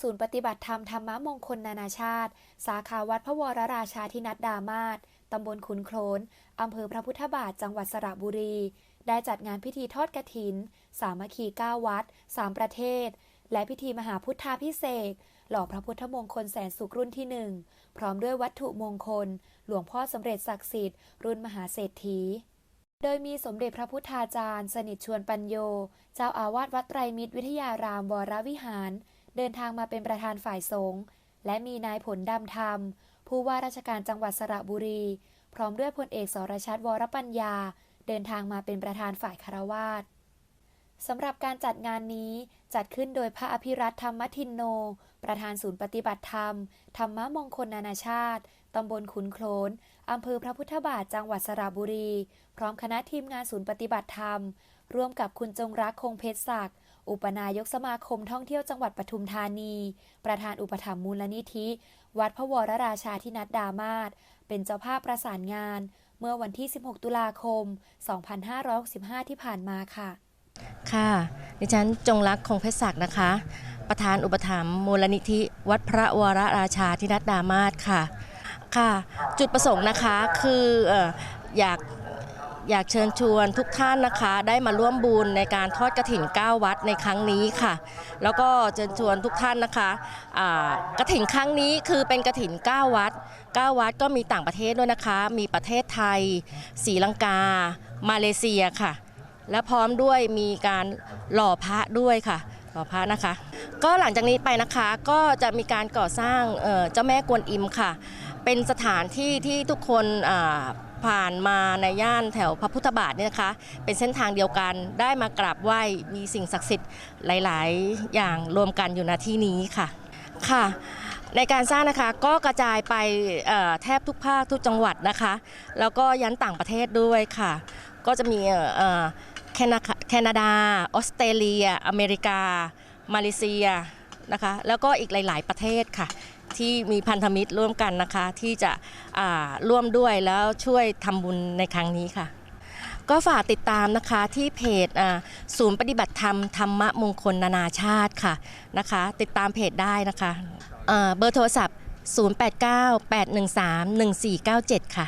ศูนย์ปฏิบัติธรรมธรรมมงคลนานาชาติ สาขาวัดพระวรราชาธินัดดามาศตำบลขุนโคลนอำเภอพระพุทธบาทจังหวัดสระบุรี ได้จัดงานพิธีทอดกฐิน สามัคคีเก้าวัดสามประเทศ และพิธีมหาพุทธาพิเศษหล่อพระพุทธมงคลแสนสุขรุ่นที่หนึ่งพร้อมด้วยวัตถุมงคล หลวงพ่อสำเร็จศักดิ์สิทธิ์รุ่นมหาเศรษฐี โดยมีสมเด็จพระพุทธาจารย์ สนิทชวนปัญโย เจ้าอาวาสวัดไตรมิตรวิทยารามวรวิหาร เดินทางมาเป็นประธานฝ่ายสงฆ์และมีนายผลดำธรรม ผู้ว่าราชการจังหวัดสระบุรี พร้อมด้วยพลเอกสรชัดวรปัญญา เดินทางมาเป็นประธานฝ่ายคารวาสสำหรับการจัดงานนี้จัดขึ้นโดยพระอภิรัตธรรมทินโน ประธานศูนย์ปฏิบัติธรรม ธรรมมงคลนานาชาติ ตำบลขุนโคลนอำเภอพระพุทธบาทจังหวัดสระบุรี พร้อมคณะทีมงานศูนย์ปฏิบัติธรรม ร่วมกับคุณจงรักคงเพชรศักดิ์ อุปนายกสมาคมท่องเที่ยวจังหวัดปทุมธานี ประธานอุปถัมภ์มูลนิธิ วัดพระวรราชาธินัดดามาศเป็นเจ้าภาพประสานงาน เมื่อวันที่ 16 ตุลาคม 2565 ที่ผ่านมาค่ะ ค่ะ ดิฉันจงรักคงเพชรศักดิ์นะคะ ประธานอุปถัมภ์มูลนิธิ วัดพระวรราชาธินัดดามาศค่ะ ค่ะ จุดประสงค์นะคะคือเอ่ออยาก อยากเชิญชวนทุกท่านนะคะ ได้มาร่วมบุญในการทอดกระถิ่น 9 วัดในครั้งนี้ค่ะ แล้วก็เชิญชวนทุกท่านนะคะอ่ากระถิ่นครั้งนี้คือเป็นกระถิ่น 9 วัด 9 วัดก็มีต่างประเทศด้วยนะคะ มีประเทศไทยศรีลังกา มาเลเซียค่ะ และพร้อมด้วยมีการหล่อพระด้วยค่ะหล่อพระนะคะ ก็หลังจากนี้ไปนะคะก็จะมีการก่อสร้างเอ่อเจ้าแม่กวนอิมค่ะ เป็นสถานที่ที่ทุกคนอ่า ผ่านมาในย่านแถวพระพุทธบาทเนี่ยนะคะ เป็นเส้นทางเดียวกันได้มากราบไหว้มีสิ่งศักดิ์สิทธิ์หลาย ๆ อย่างรวมกันอยู่ณที่นี้ค่ะค่ะ ในการสร้างนะคะก็กระจายไปแทบทุกภาคทุกจังหวัดนะคะ แล้วก็ยันต่างประเทศด้วยค่ะ ก็จะมีแคนาดา ออสเตรเลีย อเมริกา มาเลเซียนะคะ แล้วก็อีกหลาย ๆ ประเทศค่ะ ที่มีพันธมิตรร่วมกันนะคะ ที่จะร่วมด้วยแล้วช่วยทำบุญในครั้งนี้ค่ะ ก็ฝากติดตามนะคะที่เพจศูนย์ปฏิบัติธรรมธรรมมงคลนานาชาติค่ะนะคะ ติดตามเพจได้นะคะเบอร์โทรศัพท์ 089 813 1497 ค่ะ